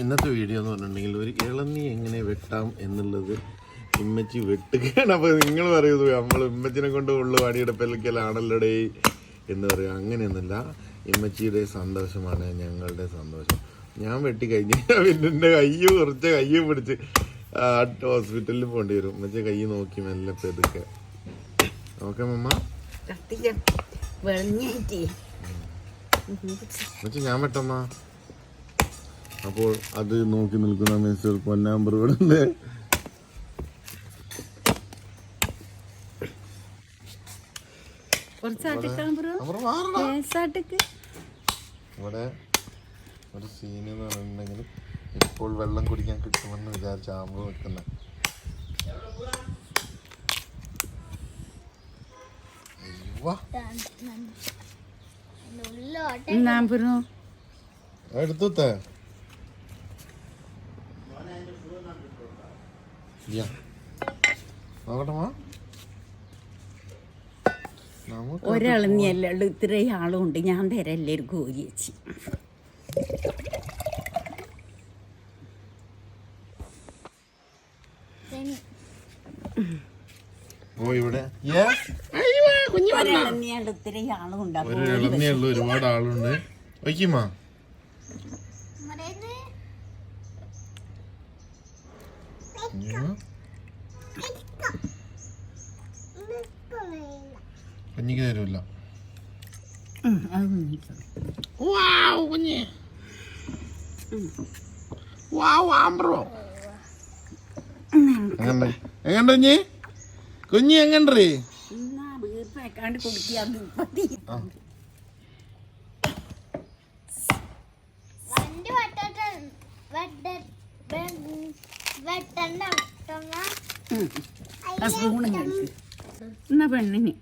ഇന്നത്തെ വീഡിയോ എന്ന് പറഞ്ഞിട്ടുണ്ടെങ്കിൽ ഒരു ഇളനീ എങ്ങനെ വെട്ടാം എന്നുള്ളത് ഇമ്മച്ചി വെട്ടുകയാണ്. അപ്പോൾ നിങ്ങൾ പറയുന്നത് നമ്മൾ ഇമ്മച്ചിനെ കൊണ്ട് ഉള്ളു പണിയെടുപ്പലിക്കലാണല്ലോടേ എന്ന് പറയുക. അങ്ങനെയൊന്നുമില്ല. ഇമ്മച്ചിയുടെ സന്തോഷമാണ് ഞങ്ങളുടെ സന്തോഷം. ഞാൻ വെട്ടി കഴിഞ്ഞ് പിന്നെ എന്റെ കയ്യ് കുറച്ച് കയ്യ് പിടിച്ച് ഹോസ്പിറ്റലിൽ പോകേണ്ടി വരും. ഉമ്മച്ച കൈ നോക്കി മെല്ലെ പെതുക്കെ ഓക്കെ മമ്മ? ഞാൻ വെട്ടമ്മ? അപ്പോൾ അത് നോക്കി നിൽക്കുന്ന മിസ്റ്റർ പൊന്നാമ്പർ ഇവിടെ ഉണ്ട് ഇവിടെ ഒരു സീൻ എന്ന് പറഞ്ഞിട്ടുണ്ടെങ്കിൽ ഇപ്പോൾ വെള്ളം കുടിക്കാൻ കിട്ടുമെന്ന് വിചാരിച്ച ആമ്പ് വെക്കുന്ന. എടുത്തേ ഒരാളെന്നെയല്ലേ ഉള്ളൂ ഇത്രയും ആളുണ്ട് ഞാൻ തരല്ലേ ഒരു ഗോരി ഒരു ഇളന്നിയുള്ള ഒരുപാട് ആളുണ്ട്. വയ്ക്കുമാ കുഞ്ഞിക്ക് തരൂല്ല അത് കുഞ്ഞിക്കോ. എങ്ങനെ എങ്ങനെ കുഞ്ഞി കുഞ്ഞി എങ്ങനെ വണ്ടി വട്ട വെട്ട സ്പൂണ് ഞങ്ങൾക്ക് എന്നാ പെണ്ണിന്